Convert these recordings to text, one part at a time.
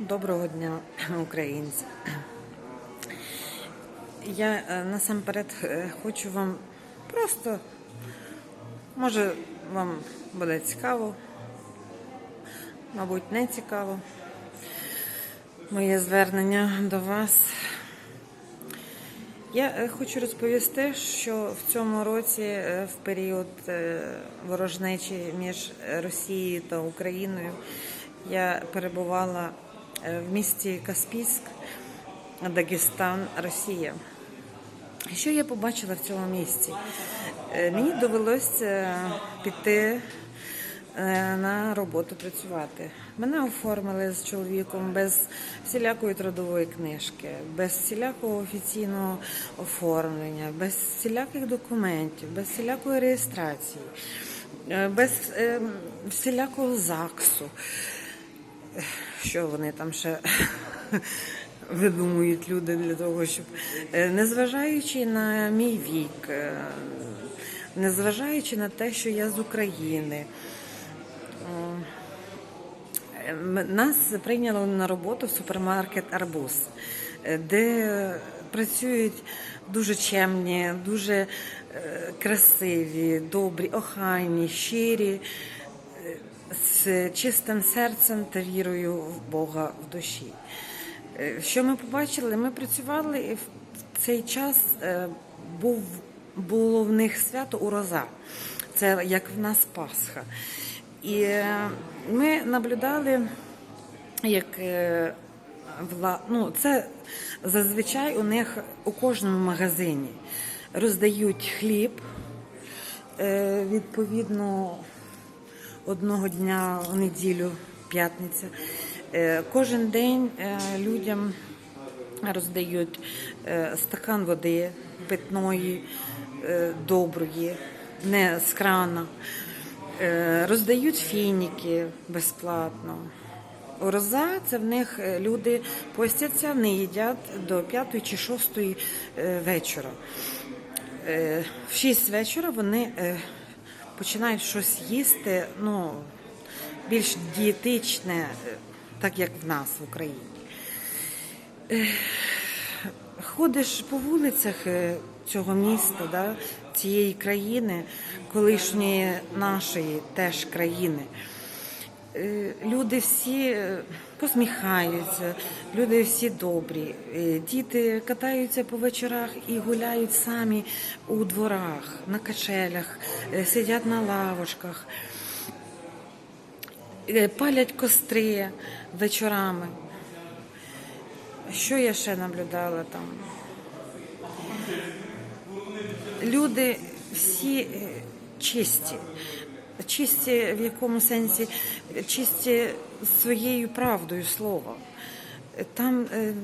Доброго дня, українці. Я е, насамперед е, хочу вам просто, може, вам буде цікаво, мабуть, не цікаво. Моє звернення до вас. Я е, хочу розповісти, що в цьому році, в період ворожнечі між Росією та Україною, я перебувала в місті Каспійськ, Дагестан, Росія. Що я побачила в цьому місці? Мені довелося піти е, на роботу працювати. Мене оформили з чоловіком без всілякої трудової книжки, без всілякого офіційного оформлення, без всіляких документів, без всілякої реєстрації, е, без е, всілякого ЗАГСу. Що вони там ще видумують люди для того, щоб е, незважаючи на мій вік, е, незважаючи на те, що я з України. Нас прийняли на роботу в супермаркет Арбуз, е, де працюють дуже чемні, дуже е, красиві, добрі, охайні, щирі, е, з чистим серцем та вірою в Бога в душі. Е, Що ми побачили? Ми працювали і в цей час е, був, було в них свято Уроза. Це як в нас Пасха. І е, ми наблюдали, як вла... ну, це зазвичай у них у кожному магазині роздають хліб. Відповідно, одного дня у неділю, п'ятниця. Е, Кожен день е, людям роздають е, стакан води питної, доброї, не з крана. Роздають фініки безплатно. Роза це в них люди постяться, не їдять до п'ятої чи шостої вечора. В шість вечора вони починають щось їсти, ну, більш дієтичне, е, так як в нас в Україні. Ходиш по вулицях е, цього міста, да, цієї країни, колишньої нашої теж країни. Е, Люди всі е, посміхаються, люди всі добрі. Е, Діти катаються по вечорах і гуляють самі у дворах, на качелях, сидять на лавочках, палять костри вечорами. Що я ще наблюдала там? Люди всі чисті. Чисті в якому сенсі чисті своєю правдою слова. Там е,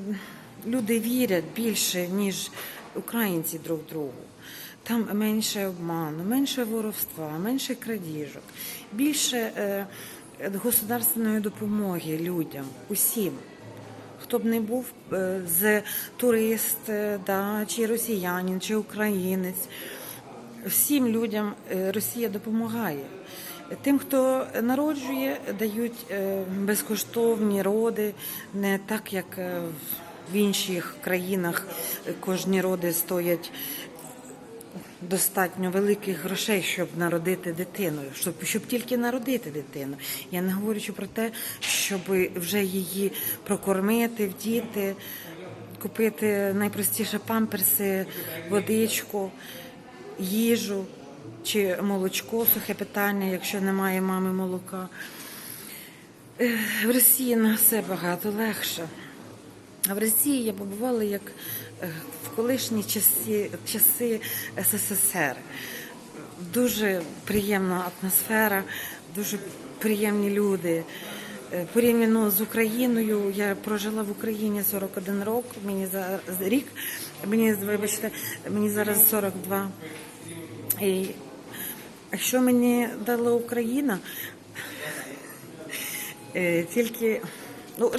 люди вірять більше, ніж українці друг другу. Там менше обману, менше воровства, менше крадіжок, більше е, государственної допомоги людям, усім. Хто б не був е, з турист, е, да, чи росіянин, чи українець, всім людям е, Росія допомагає. Тим, хто народжує, дають е, безкоштовні роди, не так як е, в інших країнах кожні роди стоять достатньо великих грошей, щоб народити дитину, щоб, щоб тільки народити дитину. Я не говорю про те, щоб вже її прокормити, вдіти, купити найпростіше памперси, водичку, їжу чи молочко, сухе питання, якщо немає мами молока. Е, В Росії на все багато легше. А в Росії я побувала як е, в колишні часи, часи СССР. Дуже приємна атмосфера, дуже приємні люди. Е, Порівняно з Україною, я прожила в Україні 41 рок, мені зараз рік, мені вибачте, мені зараз 42. І що мені дала Україна? Е, Тільки ну,